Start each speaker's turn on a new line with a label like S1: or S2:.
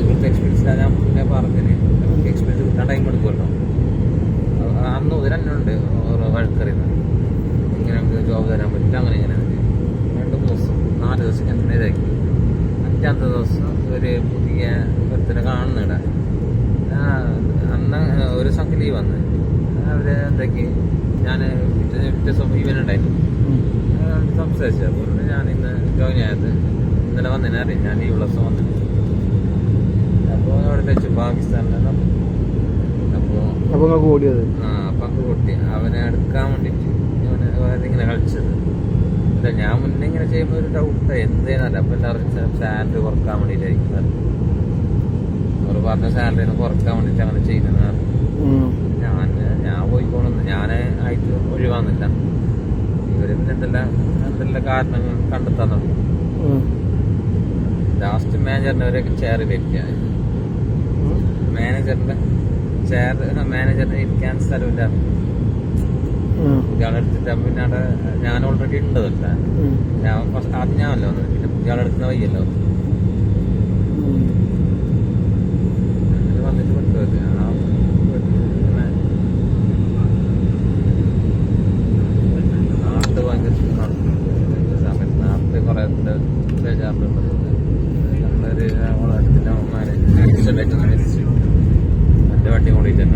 S1: ഇവിടുത്തെ എക്സ്പീരിയൻസ് ഞാൻ മുന്നേ പറഞ്ഞതിന് നമുക്ക് എക്സ്പീരിയൻസ് കിട്ടാൻ ടൈം എടുക്കുമല്ലോ. അന്ന് മുതൽ തന്നെ ഉണ്ട് ഓരോ വഴക്കറിയുന്നത് ഇങ്ങനെ നമുക്ക് ജോബ് തരാൻ പറ്റില്ല അങ്ങനെ ഇങ്ങനെ രണ്ട് മൂന്ന് ദിവസം നാല് ദിവസം ഞാൻ നേരാക്കി അഞ്ചാമത്തെ ദിവസം ഒരു പുതിയ ഒരുത്തിനെ കാണുന്നിട. അന്ന് ഒരു സംഖ്യ ലീവ് വന്ന്. അവർ എന്താക്കി? ഞാൻ പിറ്റേ ദിവസം ഈവൻ ഉണ്ടായിരുന്നു. സംസാരിച്ചു. അപ്പോൾ ഞാൻ ഇന്ന് ജോയിൻ ആയത്. ഇന്നലെ വന്നതിനെ അറിയാം ഞാൻ ഈ ദിവസം വന്നു അപ്പോൾ അവിടെ വെച്ചു പാകിസ്ഥാനിലാണ് അപ്പോൾ
S2: അപ്പൊ നിങ്ങൾക്ക് ഓടിയത്?
S1: ആ അങ്ങ് പൊട്ടി. അവനെ എടുക്കാൻ വേണ്ടിയിട്ട് അവനെ ഇങ്ങനെ കളിച്ചത്. അല്ല ഞാൻ മുന്നേ ഇങ്ങനെ ചെയ്യുമ്പോൾ ഒരു ഡൗട്ട് എന്തേന്നല്ല അപ്പം എല്ലാവരും സാലറി കുറയ്ക്കാൻ വേണ്ടിയിട്ടായിരിക്കും അവർ പറഞ്ഞ സാലറി കുറയ്ക്കാൻ വേണ്ടിയിട്ട് അങ്ങനെ ചെയ്യുന്നതാണ് ഞാൻ ഞാൻ പോയിക്കോണെന്ന് ഞാൻ ആയിട്ട് ഒഴിവാന്നില്ല ഇവർ പിന്നെ എന്തെല്ലാം എന്തെല്ലാം കാരണങ്ങൾ കണ്ടെത്താൻ തുടങ്ങി. ലാസ്റ്റ് മാനേജറിനെ അവരൊക്കെ ചെയറിൽ ഇരിക്കുക മാനേജറിന്റെ ചെയർ മാനേജറിന് ഇരിക്കാൻ സ്ഥലമില്ല. ഇയാളെടുത്തിട്ട് പിന്നെ അവിടെ ഞാൻ ഓൾറെഡി ഉണ്ടതല്ല ഞാൻ ഫസ്റ്റ് ആദ്യം ഞാനല്ലോ വന്നത്? പിന്നെ ഇയാളെടുക്കുന്ന വയ്യല്ലോ ഇത് വന്നിട്ട് വിട്ടത് ആ നാട്ടിൽ ഭയങ്കര. സമയത്ത് നാട്ടിൽ കുറേ ബേജാറുണ്ട് നമ്മളൊരു നമ്മളെ അടുത്തിന്റെ അമ്മമാരെ മരിച്ചു എന്റെ വണ്ടി കൂടിയിട്ട് തന്നെ